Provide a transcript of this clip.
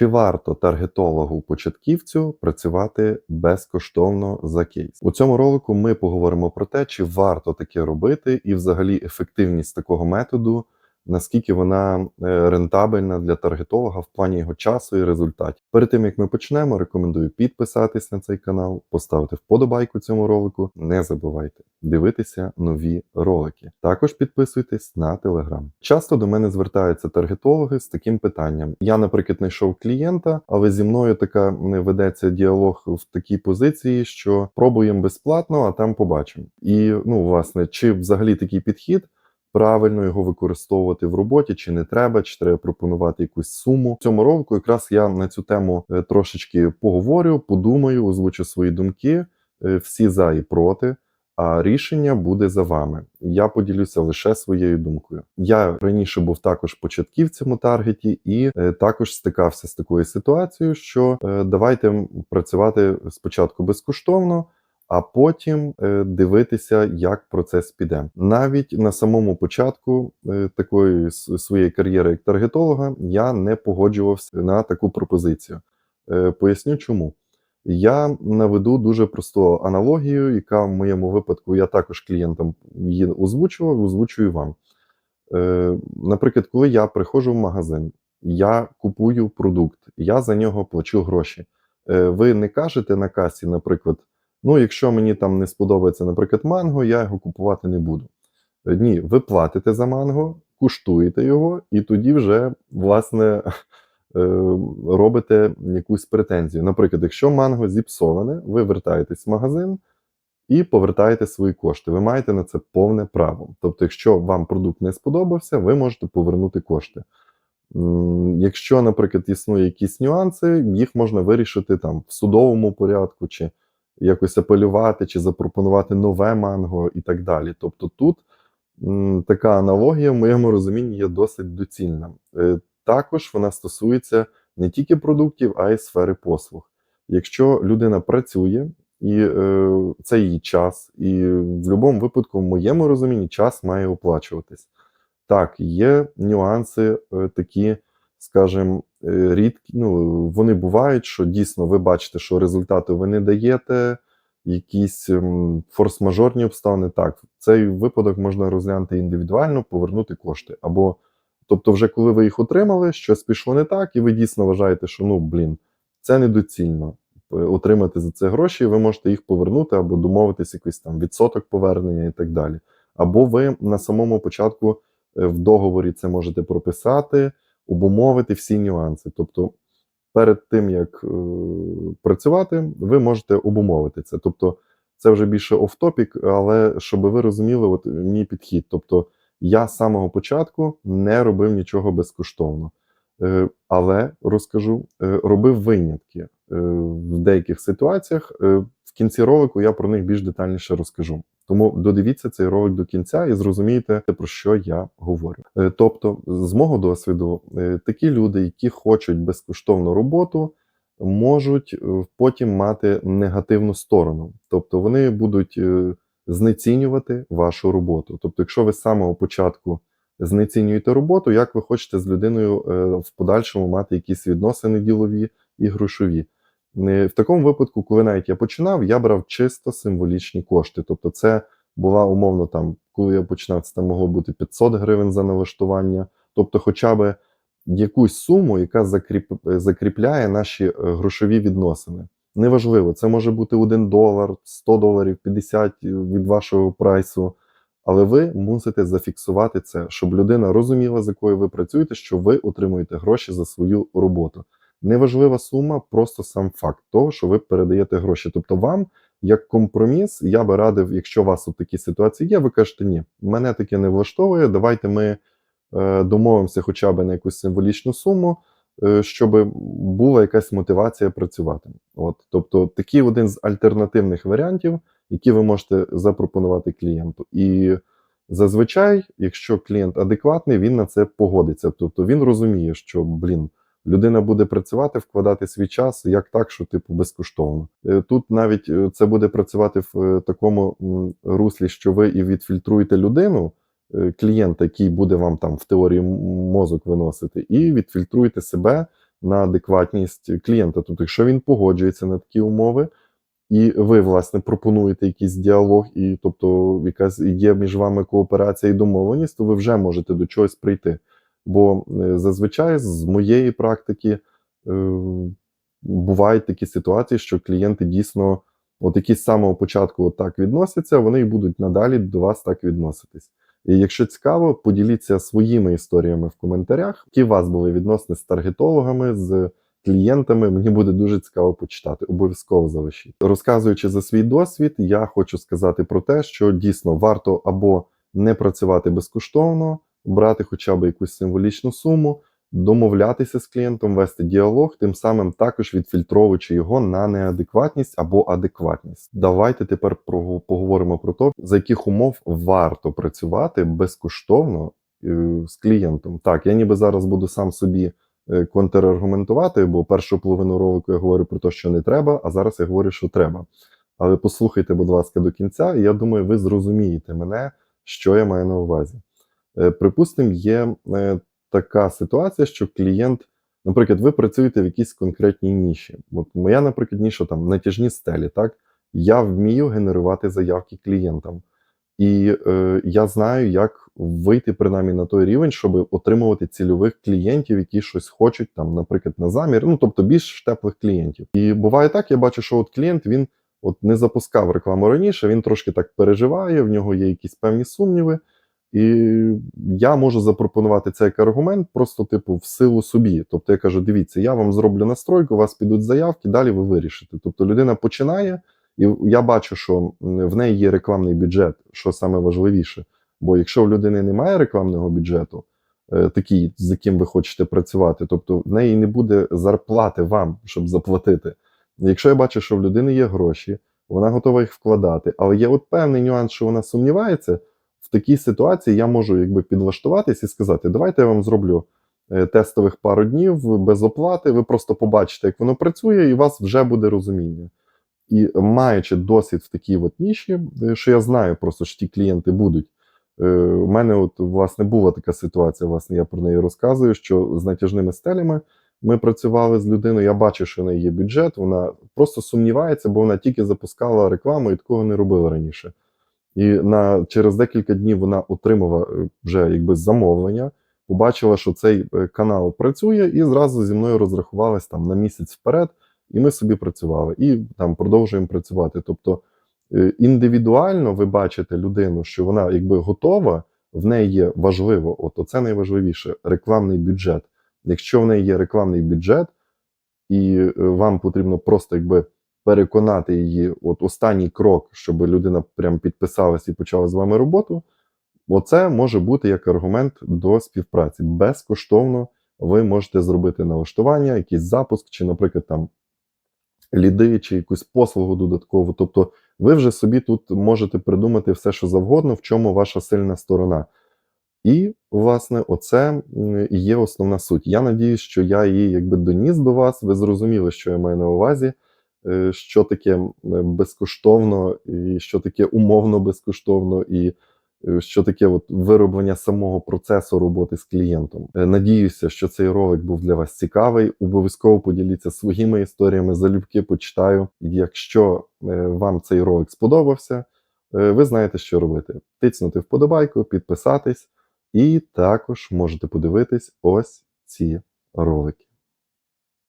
Чи варто таргетологу початківцю працювати безкоштовно за кейс? У цьому ролику ми поговоримо про те, чи варто таке робити, і взагалі ефективність такого методу, наскільки вона е, рентабельна для таргетолога в плані його часу і результатів. Перед тим як ми почнемо, рекомендую підписатись на цей канал, поставити вподобайку цьому ролику. Не забувайте дивитися нові ролики. Також підписуйтесь на телеграм. Часто до мене звертаються таргетологи з таким питанням: я, наприклад, знайшов клієнта, але зі мною така не ведеться діалог в такій позиції, що пробуємо безплатно, а там побачимо. І ну, власне, чи взагалі такий підхід. Правильно його використовувати в роботі, чи не треба, чи треба пропонувати якусь суму. Цьому ролику якраз я на цю тему е, трошечки поговорю, подумаю, озвучу свої думки, е, всі за і проти. А рішення буде за вами. Я поділюся лише своєю думкою. Я раніше був також початківцем у таргеті, і е, також стикався з такою ситуацією, що давайте працювати спочатку безкоштовно, а потім е, дивитися, як процес піде. Навіть на самому початку е, такої своєї кар'єри як таргетолога я не погоджувався на таку пропозицію. Е, Поясню чому. Я наведу дуже просту аналогію, яка в моєму випадку я також клієнтам її озвучував, озвучую вам. Наприклад, коли я приходжу в магазин, я купую продукт, я за нього плачу гроші. Ви не кажете на касі, наприклад, ну, якщо мені там не сподобається, наприклад, манго, я його купувати не буду. Е, Ні, ви платите за манго, куштуєте його, і тоді вже, власне, е, робите якусь претензію. Наприклад, якщо манго зіпсоване, ви вертаєтесь в магазин і повертаєте свої кошти. Ви маєте на це повне право. Тобто, якщо вам продукт не сподобався, ви можете повернути кошти. Якщо, наприклад, існує якісь нюанси, їх можна вирішити там в судовому порядку, чи якось апелювати, чи запропонувати нове манго і так далі. Тобто тут така аналогія в моєму розумінні є досить доцільна. Е, Також вона стосується не тільки продуктів, а й сфери послуг. Якщо людина працює, і е, це її час, і в будь-якому випадку, в моєму розумінні, час має оплачуватись. Так, є нюанси е, такі, скажімо, е, рідкі. Ну, вони бувають, що дійсно ви бачите, що результати ви не даєте, якісь ем, форс-мажорні обставини. Так, цей випадок можна розглянути індивідуально, повернути кошти. Або, тобто, вже коли ви їх отримали, щось пішло не так, і ви дійсно вважаєте, що ну блін, це недоцільно. е, Отримати за це гроші, ви можете їх повернути або домовитись якийсь там відсоток повернення і так далі. Або ви на самому початку е, в договорі це можете прописати, обумовити всі нюанси. Тобто, перед тим як е, працювати, ви можете обумовити це. Тобто, це вже більше офтопік, але щоб ви розуміли, от мій підхід. Тобто, я з самого початку не робив нічого безкоштовно. Е, Але розкажу, е, робив винятки Е, в деяких ситуаціях. Е, В кінці ролику я про них більш детальніше розкажу. Тому додивіться цей ролик до кінця і зрозумієте, про що я говорю. Е, Тобто, з мого досвіду, е, такі люди, які хочуть безкоштовну роботу, можуть е, потім мати негативну сторону. Тобто вони будуть знецінювати вашу роботу. Тобто, якщо ви з самого початку знецінюєте роботу, як ви хочете з людиною в подальшому мати якісь відносини ділові і грошові. Не- В такому випадку, коли навіть я починав, я брав чисто символічні кошти. Тобто, це була умовно там, коли я починав, це там могло бути 500 гривень за налаштування, тобто, хоча б якусь суму, яка закріп... закріпляє наші е, грошові відносини. Неважливо, це може бути 1 долар, 100 доларів, 50 від вашого прайсу. Але ви мусите зафіксувати це, щоб людина розуміла, з якою ви працюєте, що ви отримуєте гроші за свою роботу. Неважлива сума, просто сам факт того, що ви передаєте гроші. Тобто, вам, як компроміс, я би радив, якщо у вас от такі ситуації є, ви кажете, ні, мене таке не влаштовує. Давайте ми е, домовимося хоча б на якусь символічну суму, е, щоб була якась мотивація працювати. От, тобто, такий один з альтернативних варіантів, які ви можете запропонувати клієнту. І зазвичай, якщо клієнт адекватний, він на це погодиться. Тобто він розуміє, що блін. Людина буде працювати, вкладати свій час як так, що типу безкоштовно. Е, Тут навіть е, це буде працювати в е, такому руслі, що ви і відфільтруєте людину, клієнта, який буде вам там в теорії мозок виносити, і відфільтруєте себе на адекватність клієнта. Тобто, якщо він погоджується на такі умови, і ви, власне, пропонуєте якийсь діалог, і тобто якась є між вами кооперація і домовленість, то ви вже можете до чогось прийти. Бо е, зазвичай з моєї практики е, бувають такі ситуації, що клієнти дійсно, от які з самого початку от так відносяться, вони і будуть надалі до вас так відноситись. І якщо цікаво, поділіться своїми історіями в коментарях, які у вас були відносини з таргетологами, з клієнтами. Мені буде дуже цікаво почитати. Обов'язково залишіть. Розказуючи за свій досвід, я хочу сказати про те, що дійсно варто або не працювати безкоштовно, брати хоча б якусь символічну суму, домовлятися з клієнтом, вести діалог, тим самим також відфільтровуючи його на неадекватність або адекватність. Давайте тепер поговоримо про те, за яких умов варто працювати безкоштовно е, з клієнтом. Так, я ніби зараз буду сам собі е, контраргументувати, бо першу половину ролику я говорю про те, що не треба, а зараз я говорю, що треба. Але послухайте, будь ласка, до кінця, і я думаю, ви зрозумієте мене, що я маю на увазі. Е, Припустимо, є е, така ситуація, що клієнт, наприклад, ви працюєте в якійсь конкретній ніші. От моя, наприклад, ніша там натяжні стелі, так? Я вмію генерувати заявки клієнтам. І е, я знаю, як вийти принаймні на той рівень, щоб отримувати цільових клієнтів, які щось хочуть, там, наприклад, на замір, ну тобто більш теплих клієнтів. І буває так, я бачу, що от клієнт він от не запускав рекламу раніше, він трошки так переживає, в нього є якісь певні сумніви. І я можу запропонувати це як аргумент, просто типу в силу собі. Тобто я кажу: дивіться, я вам зроблю настройку, у вас підуть заявки, далі ви вирішите. Тобто людина починає, і я бачу, що в неї є рекламний бюджет, що саме важливіше. Бо якщо в людини немає рекламного бюджету, е, такий, з яким ви хочете працювати, тобто в неї не буде зарплати вам, щоб заплатити. Якщо я бачу, що в людини є гроші, вона готова їх вкладати, але є от певний нюанс, що вона сумнівається. В такій ситуації я можу якби підлаштуватись і сказати: давайте я вам зроблю е, тестових пару днів без оплати. Ви просто побачите, як воно працює, і у вас вже буде розуміння. І маючи досвід в такій от ніші, е, що я знаю, просто що ті клієнти будуть. Е, У мене, от власне, була така ситуація. Власне, я про неї розказую. Що з натяжними стелями ми працювали з людиною. Я бачу, що в неї є бюджет. Вона просто сумнівається, бо вона тільки запускала рекламу і такого не робила раніше. І на через декілька днів вона отримала е, вже якби замовлення, побачила, що цей е, канал працює, і зразу зі мною розрахувалась там на місяць вперед, і ми собі працювали і там продовжуємо працювати. Тобто е, індивідуально ви бачите людину, що вона якби готова, в неї є важливо, от це найважливіше рекламний бюджет. Якщо в неї є рекламний бюджет, і вам потрібно просто якби переконати її, от останній крок, щоб людина прям підписалась і почала з вами роботу. Оце може бути як аргумент до співпраці. Безкоштовно ви можете зробити налаштування, якийсь запуск, чи, наприклад, там ліди, чи якусь послугу додаткову. Тобто, ви вже собі тут можете придумати все, що завгодно, в чому ваша сильна сторона. І, власне, оце є основна суть. Я надіюсь, що я її якби доніс до вас. Ви зрозуміли, що я маю на увазі, що таке безкоштовно, і що таке умовно безкоштовно, і е, що таке от вироблення самого процесу роботи з клієнтом. Е, Надіюся, що цей ролик був для вас цікавий. Обов'язково поділіться своїми історіями, залюбки почитаю. Якщо е, вам цей ролик сподобався, е, ви знаєте, що робити: тицнути вподобайку, підписатись. І також можете подивитись ось ці ролики.